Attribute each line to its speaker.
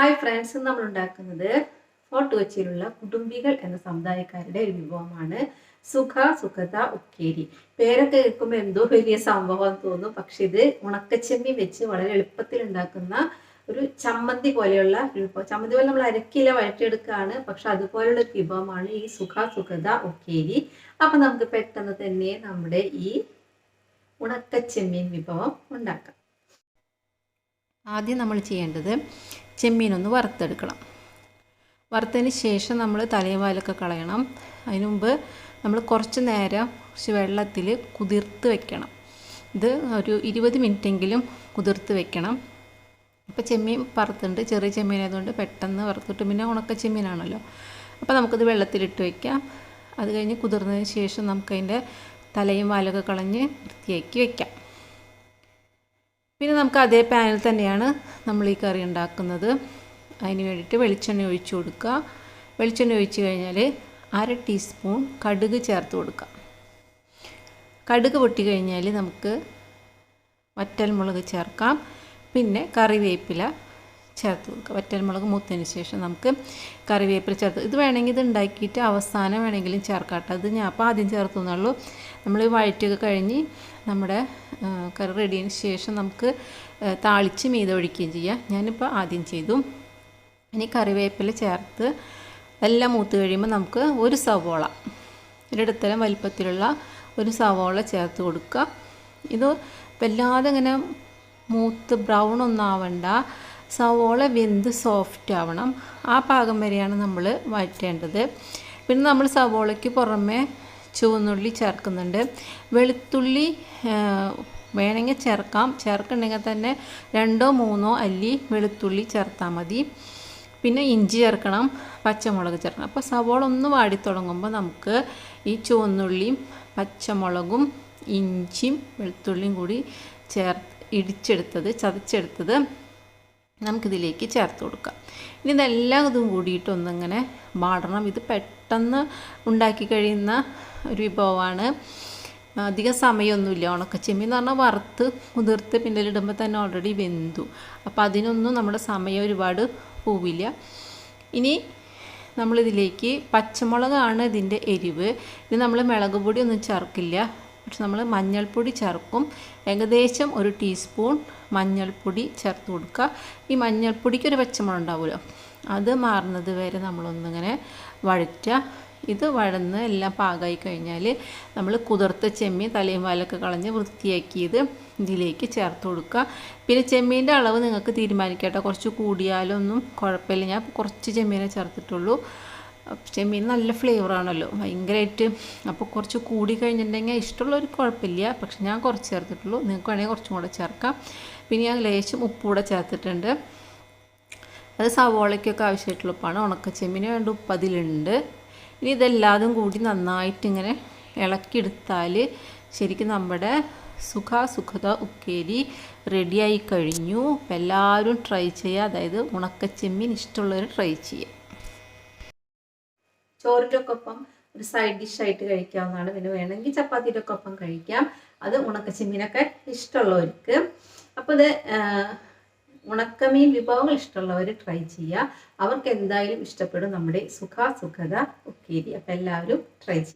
Speaker 1: Hi friends നമ്മൾ ഉണ്ടാക്കുന്നത് fort കൊച്ചിയിലുള്ള കുടുംബികൾ എന്ന സമുദായക്കാരുടെ ഒരു വിഭവമാണ്. സുഖ സുഖത ഉക്കേരി. പേരൊക്കെ കേൾക്കുമ്പോൾ എന്തോ വലിയ സംഭവം തോന്നും. പക്ഷെ ഇത് ഉണക്കച്ചെമ്മി വെച്ച് വളരെ എളുപ്പത്തിൽ ഉണ്ടാക്കുന്ന ഒരു ചമ്മന്തി പോലെയുള്ള വിഭവം. ചമ്മന്തി പോലെ നമ്മൾ അരക്കില വഴറ്റിയെടുക്കുകയാണ്. പക്ഷെ അതുപോലുള്ള ഒരു വിഭവമാണ് ഈ സുഖ സുഖത ഉക്കേരി. അപ്പം നമുക്ക് പെട്ടെന്ന് തന്നെ നമ്മുടെ ഈ ഉണക്കച്ചെമ്മീൻ വിഭവം ഉണ്ടാക്കാം.
Speaker 2: ആദ്യം നമ്മൾ ചെയ്യേണ്ടത് ചെമ്മീനൊന്ന് വറുത്തെടുക്കണം. വറുത്തതിന് ശേഷം നമ്മൾ തലയവാലൊക്കെ കളയണം. അതിനു മുമ്പ് നമ്മൾ കുറച്ച് നേരം കുറച്ച് വെള്ളത്തിൽ കുതിർത്ത് വെക്കണം. ഇത് ഒരു ഇരുപത് മിനിറ്റെങ്കിലും കുതിർത്ത് വെക്കണം. ഇപ്പോൾ ചെമ്മീൻ വറുത്തുണ്ട്. ചെറിയ ചെമ്മീൻ ആയതുകൊണ്ട് പെട്ടെന്ന് വറുത്തിട്ട് പിന്നെ ഉണക്ക ചെമ്മീനാണല്ലോ. അപ്പോൾ നമുക്കിത് വെള്ളത്തിലിട്ട് വയ്ക്കാം അത് കഴിഞ്ഞ് കുതിർന്നതിന് ശേഷം നമുക്കതിന്റെ തലയും വാലൊക്കെ കളഞ്ഞ് വൃത്തിയാക്കി വെക്കാം. പിന്നെ നമുക്ക് അതേ പാനിൽ തന്നെയാണ് നമ്മൾ ഈ കറി ഉണ്ടാക്കുന്നത്. അതിന് വേണ്ടിയിട്ട് വെളിച്ചെണ്ണ ഒഴിച്ചു കൊടുക്കുക. വെളിച്ചെണ്ണ ഒഴിച്ച് കഴിഞ്ഞാൽ അര ടീസ്പൂൺ കടുക് ചേർത്ത് കൊടുക്കുക. കടുക് പൊട്ടി കഴിഞ്ഞാൽ നമുക്ക് വറ്റൽമുളക് ചേർക്കാം. പിന്നെ കറിവേപ്പില ചേർത്ത് കൊടുക്കുക. വറ്റൽമുളക് മൂത്തതിന് ശേഷം നമുക്ക് കറിവേപ്പില ചേർത്ത് ഇത് വേണമെങ്കിൽ ഇത് ഉണ്ടാക്കിയിട്ട് അവസാനം വേണമെങ്കിലും ചേർക്കാട്ടെ അത് ഞാൻ അപ്പോൾ ആദ്യം ചേർത്തു എന്നുള്ളൂ നമ്മൾ വഴറ്റൊക്കെ കഴിഞ്ഞ് നമ്മുടെ കറി റെഡിയതിന് ശേഷം നമുക്ക് താളിച്ച് മീത ഒഴിക്കുകയും ചെയ്യാം. ഞാനിപ്പോൾ ആദ്യം ചെയ്തു. ഇനി കറിവേപ്പില ചേർത്ത് എല്ലാം മൂത്ത് കഴിയുമ്പോൾ നമുക്ക് ഒരു സവോള ഒരിടത്തരം വലിപ്പത്തിലുള്ള ഒരു സവോള ചേർത്ത് കൊടുക്കുക. ഇത് വല്ലാതെ ഇങ്ങനെ മൂത്ത് ബ്രൗൺ ഒന്നും ആവണ്ട. സവോള വെന്ത് സോഫ്റ്റ് ആവണം. ആ പാകം വരെയാണ് നമ്മൾ വഴറ്റേണ്ടത്. പിന്നെ നമ്മൾ സവോളയ്ക്ക് പുറമെ ചുവന്നുള്ളി ചേർക്കുന്നുണ്ട്. വെളുത്തുള്ളി വേണമെങ്കിൽ ചേർക്കാം. ചേർക്കുന്നുണ്ടെങ്കിൽ തന്നെ രണ്ടോ മൂന്നോ അല്ലി വെളുത്തുള്ളി ചേർത്താൽ മതി. പിന്നെ ഇഞ്ചി ചേർക്കണം പച്ചമുളക് ചേർക്കണം. അപ്പോൾ സവോള ഒന്ന് വാടി തുടങ്ങുമ്പോൾ നമുക്ക് ഈ ചുവന്നുള്ളിയും പച്ചമുളകും ഇഞ്ചിയും വെളുത്തുള്ളിയും കൂടി ചേർ ഇടിച്ചെടുത്തത് ചതച്ചെടുത്തത് നമുക്കിതിലേക്ക് ചേർത്ത് കൊടുക്കാം. ഇനി ഇതെല്ലാം ഇതും കൂടിയിട്ടൊന്നിങ്ങനെ വാടണം. ഇത് പെട്ടെന്ന് ഉണ്ടാക്കി കഴിയുന്ന ഒരു വിഭവമാണ്. അധികം സമയമൊന്നുമില്ല ഉണക്കച്ചെമ്മീൻ എന്ന് പറഞ്ഞാൽ വറുത്ത് കുതിർത്ത് പിന്നെ ഇടുമ്പോൾ തന്നെ ഓൾറെഡി വെന്തു. അപ്പോൾ അതിനൊന്നും നമ്മുടെ സമയം ഒരുപാട് പോവില്ല. ഇനി നമ്മളിതിലേക്ക് പച്ചമുളകാണ് ഇതിന്റെ എരിവ്. ഇത് നമ്മൾ മുളക് പൊടി ഒന്നും ചേർക്കില്ല. പക്ഷെ നമ്മൾ മഞ്ഞൾപ്പൊടി ചേർക്കും. ഏകദേശം ഒരു ടീസ്പൂൺ മഞ്ഞൾപ്പൊടി ചേർത്ത് കൊടുക്കുക. ഈ മഞ്ഞൾപ്പൊടിക്ക് ഒരു പച്ചമുളക് ഉണ്ടാവുമല്ലോ. അത് മാറുന്നത് വരെ നമ്മളൊന്നിങ്ങനെ വഴറ്റുക. ഇത് വഴന്ന് എല്ലാം പാകമായി കഴിഞ്ഞാൽ നമ്മൾ കുതിർത്ത ചെമ്മീൻ തലയും വാലൊക്കെ കളഞ്ഞ് വൃത്തിയാക്കിയത് ഇതിലേക്ക് ചേർത്ത് കൊടുക്കുക. പിന്നെ ചെമ്മീന്റെ അളവ് നിങ്ങൾക്ക് തീരുമാനിക്കട്ടെ കുറച്ച് കൂടിയാലൊന്നും കുഴപ്പമില്ല. ഞാൻ കുറച്ച് ചെമ്മീനെ ചേർത്തിട്ടുള്ളൂ. ചെമ്മീൻ നല്ല ഫ്ലേവറാണല്ലോ ഭയങ്കരമായിട്ട് അപ്പോൾ കുറച്ച് കൂടി കഴിഞ്ഞിട്ടുണ്ടെങ്കിൽ ഇഷ്ടമുള്ളൊരു കുഴപ്പമില്ല. പക്ഷെ ഞാൻ കുറച്ച് ചേർത്തിട്ടുള്ളൂ. നിങ്ങൾക്ക് വേണമെങ്കിൽ കുറച്ചും കൂടെ ചേർക്കാം. പിന്നെ ഞാൻ ലേശം ഉപ്പൂടെ ചേർത്തിട്ടുണ്ട്. അത് സവോളയ്ക്കൊക്കെ ആവശ്യമായിട്ടുള്ള ഉപ്പാണ്. ഉണക്കച്ചെമ്മീന് വേണ്ട ഉപ്പ് അതിലുണ്ട് ഇനി ഇതെല്ലാതും കൂടി നന്നായിട്ട് ഇങ്ങനെ ഇളക്കിയെടുത്താൽ ശരിക്കും നമ്മുടെ സുഖ സുഖത ഉപ്പേരി റെഡിയായി കഴിഞ്ഞു. എല്ലാവരും ട്രൈ ചെയ്യുക. അതായത് ഉണക്കച്ചെമ്മീൻ ഇഷ്ടമുള്ളവർ ട്രൈ ചെയ്യുക.
Speaker 1: ചോറിന്റെ ഒക്കെ ഒപ്പം ഒരു സൈഡ് ഡിഷായിട്ട് കഴിക്കാവുന്നതാണ്. പിന്നെ വേണമെങ്കിൽ ചപ്പാത്തിയുടെ ഒക്കെ ഒപ്പം കഴിക്കാം. അത് ഉണക്കച്ചെമ്മീനൊക്കെ ഇഷ്ടമുള്ളവർക്ക്. അപ്പോൾ ഇത് ഉണക്കമീൻ വിഭവങ്ങൾ ഇഷ്ടമുള്ളവർ ട്രൈ ചെയ്യുക. അവർക്ക് എന്തായാലും ഇഷ്ടപ്പെടും. നമ്മുടെ സുഖാസുഖത ഉപ്പേരി അപ്പോൾ എല്ലാവരും ട്രൈ ചെയ്യുക